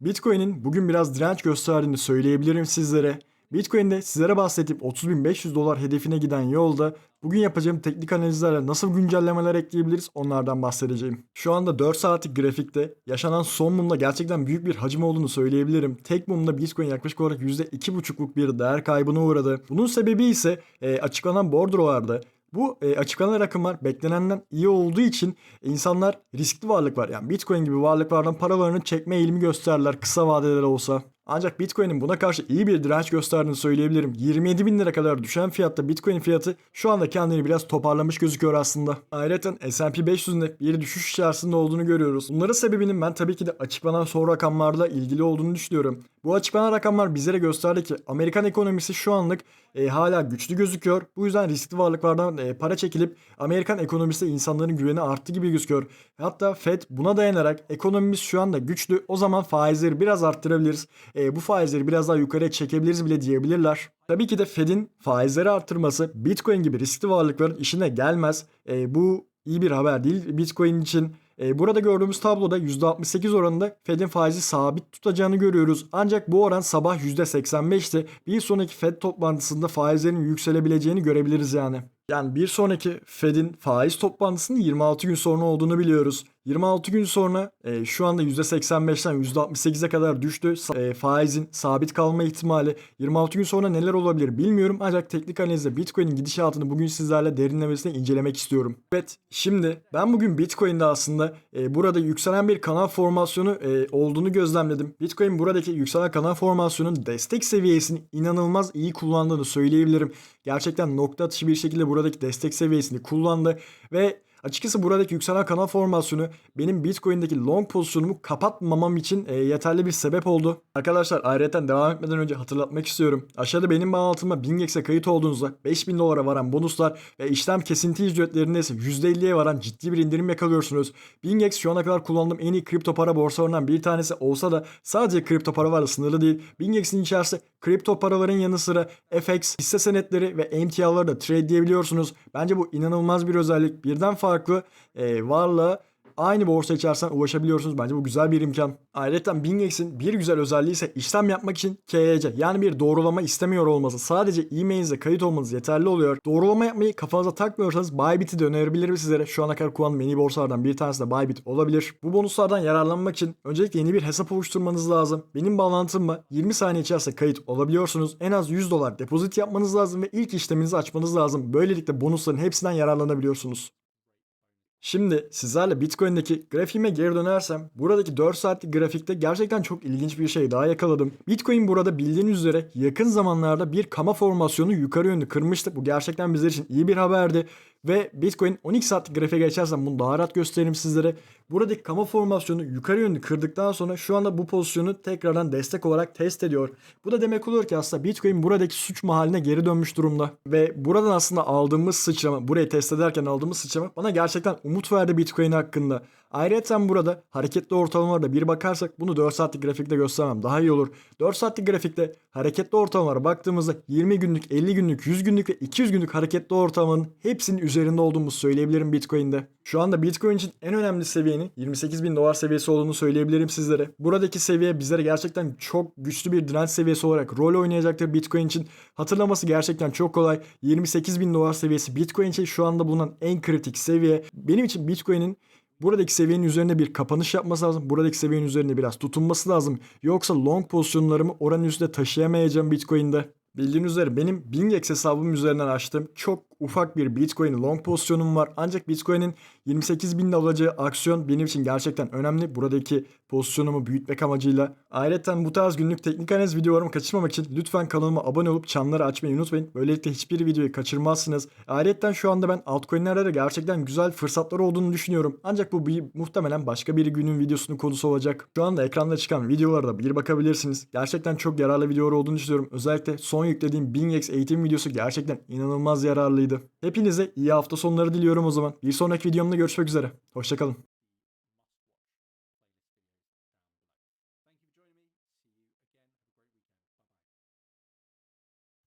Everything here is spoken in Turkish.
Bitcoin'in bugün biraz direnç gösterdiğini söyleyebilirim sizlere. Bitcoin'de sizlere bahsettiğim 30.500 dolar hedefine giden yolda bugün yapacağım teknik analizlerle nasıl güncellemeler ekleyebiliriz onlardan bahsedeceğim. Şu anda 4 saatlik grafikte yaşanan son mumda gerçekten büyük bir hacim olduğunu söyleyebilirim. Tek mumda Bitcoin yaklaşık olarak %2,5'luk bir değer kaybına uğradı. Bunun sebebi ise e, açıklanan bordrolarda bu e, açıklanan rakamlar beklenenden iyi olduğu için insanlar riskli varlıklar yani Bitcoin gibi varlıklardan paralarını çekme eğilimi gösterdiler kısa vadeler olsa. Ancak Bitcoin'in buna karşı iyi bir direnç gösterdiğini söyleyebilirim. 27 bin lira kadar düşen fiyatta Bitcoin fiyatı şu anda kendini biraz toparlamış gözüküyor aslında. Ayrıca S&P 500'ünde bir düşüş içerisinde olduğunu görüyoruz. Bunların sebebinin ben tabii ki de açıklanan son rakamlarla ilgili olduğunu düşünüyorum. Bu açıklanan rakamlar bizlere gösterdi ki Amerikan ekonomisi şu anlık e, hala güçlü gözüküyor. Bu yüzden riskli varlıklardan e, para çekilip Amerikan ekonomisi insanların güveni arttı gibi gözüküyor. Hatta Fed buna dayanarak ekonomimiz şu anda güçlü o zaman faizleri biraz arttırabiliriz. E, bu faizleri biraz daha yukarıya çekebiliriz bile diyebilirler. Tabii ki de Fed'in faizleri arttırması Bitcoin gibi riskli varlıkların işine gelmez. E, bu iyi bir haber değil Bitcoin için. E, burada gördüğümüz tabloda %68 oranında Fed'in faizi sabit tutacağını görüyoruz. Ancak bu oran sabah %85'ti. Bir sonraki Fed toplantısında faizlerin yükselebileceğini görebiliriz yani. Yani bir sonraki Fed'in faiz toplantısının 26 gün sonra olduğunu biliyoruz. 26 gün sonra e, şu anda %85'ten %68'e kadar düştü. E, faizin sabit kalma ihtimali 26 gün sonra neler olabilir bilmiyorum. Ancak teknik analizde Bitcoin'in gidişatını bugün sizlerle derinlemesine incelemek istiyorum. Evet şimdi ben bugün Bitcoin'de aslında e, burada yükselen bir kanal formasyonu e, olduğunu gözlemledim. Bitcoin buradaki yükselen kanal formasyonun destek seviyesini inanılmaz iyi kullandığını söyleyebilirim. Gerçekten nokta atışı bir şekilde buradaki destek seviyesini kullandı ve Açıkçası buradaki yükselen kanal formasyonu benim Bitcoin'deki long pozisyonumu kapatmamam için e, yeterli bir sebep oldu. Arkadaşlar ayrıca devam etmeden önce hatırlatmak istiyorum. Aşağıda benim bağlantıma BingEx'e kayıt olduğunuzda 5000 dolara varan bonuslar ve işlem kesinti ücretlerinde ise %50'ye varan ciddi bir indirim yakalıyorsunuz. BingEx şu ana kadar kullandığım en iyi kripto para borsalarından bir tanesi olsa da sadece kripto para varla sınırlı değil. BingEx'in içerisinde kripto paraların yanı sıra FX, hisse senetleri ve emtiaları da trade diyebiliyorsunuz. Bence bu inanılmaz bir özellik. Birden farklı e, varlığa aynı borsa içerisinden ulaşabiliyorsunuz. Bence bu güzel bir imkan. Ayrıca BingEx'in bir güzel özelliği ise işlem yapmak için KYC yani bir doğrulama istemiyor olması. Sadece e-mailinize kayıt olmanız yeterli oluyor. Doğrulama yapmayı kafanıza takmıyorsanız Bybit'i de önerebilirim sizlere. Şu ana kadar kullandığım en iyi borsalardan bir tanesi de Bybit olabilir. Bu bonuslardan yararlanmak için öncelikle yeni bir hesap oluşturmanız lazım. Benim bağlantımla 20 saniye içerisinde kayıt olabiliyorsunuz. En az 100 dolar depozit yapmanız lazım ve ilk işleminizi açmanız lazım. Böylelikle bonusların hepsinden yararlanabiliyorsunuz. Şimdi sizlerle Bitcoin'deki grafiğime geri dönersem buradaki 4 saatlik grafikte gerçekten çok ilginç bir şey daha yakaladım. Bitcoin burada bildiğiniz üzere yakın zamanlarda bir kama formasyonu yukarı yönlü kırmıştı. Bu gerçekten bizler için iyi bir haberdi. Ve Bitcoin 12 saatlik grafiğe geçersem bunu daha rahat göstereyim sizlere. Buradaki kama formasyonu yukarı yönlü kırdıktan sonra şu anda bu pozisyonu tekrardan destek olarak test ediyor. Bu da demek oluyor ki aslında Bitcoin buradaki suç mahaline geri dönmüş durumda. Ve buradan aslında aldığımız sıçrama, burayı test ederken aldığımız sıçrama bana gerçekten umut verdi Bitcoin hakkında. Ayrıca burada hareketli ortalamalarda bir bakarsak bunu 4 saatlik grafikte göstermem daha iyi olur. 4 saatlik grafikte hareketli ortalamalara baktığımızda 20 günlük, 50 günlük, 100 günlük ve 200 günlük hareketli ortalamanın hepsinin üzerinde olduğumuzu söyleyebilirim Bitcoin'de. Şu anda Bitcoin için en önemli seviyenin 28 bin dolar seviyesi olduğunu söyleyebilirim sizlere. Buradaki seviye bizlere gerçekten çok güçlü bir direnç seviyesi olarak rol oynayacaktır Bitcoin için. Hatırlaması gerçekten çok kolay. 28 bin dolar seviyesi Bitcoin için şu anda bulunan en kritik seviye. Benim için Bitcoin'in Buradaki seviyenin üzerine bir kapanış yapması lazım. Buradaki seviyenin üzerine biraz tutunması lazım. Yoksa long pozisyonlarımı oranın üstünde taşıyamayacağım Bitcoin'de. Bildiğiniz üzere benim BingEx hesabım üzerinden açtığım çok ufak bir Bitcoin long pozisyonum var. Ancak Bitcoin'in 28 binde alacağı aksiyon benim için gerçekten önemli. Buradaki pozisyonumu büyütmek amacıyla. Ayrıca bu tarz günlük teknik analiz videolarımı kaçırmamak için lütfen kanalıma abone olup çanları açmayı unutmayın. Böylelikle hiçbir videoyu kaçırmazsınız. Ayrıca şu anda ben altcoin'lerde de gerçekten güzel fırsatlar olduğunu düşünüyorum. Ancak bu bir, muhtemelen başka bir günün videosunun konusu olacak. Şu anda ekranda çıkan videolara da bir bakabilirsiniz. Gerçekten çok yararlı videolar olduğunu düşünüyorum. Özellikle son yüklediğim BingX eğitim videosu gerçekten inanılmaz yararlıydı. Hepinize iyi hafta sonları diliyorum o zaman. Bir sonraki videomda görüşmek üzere. Hoşçakalın.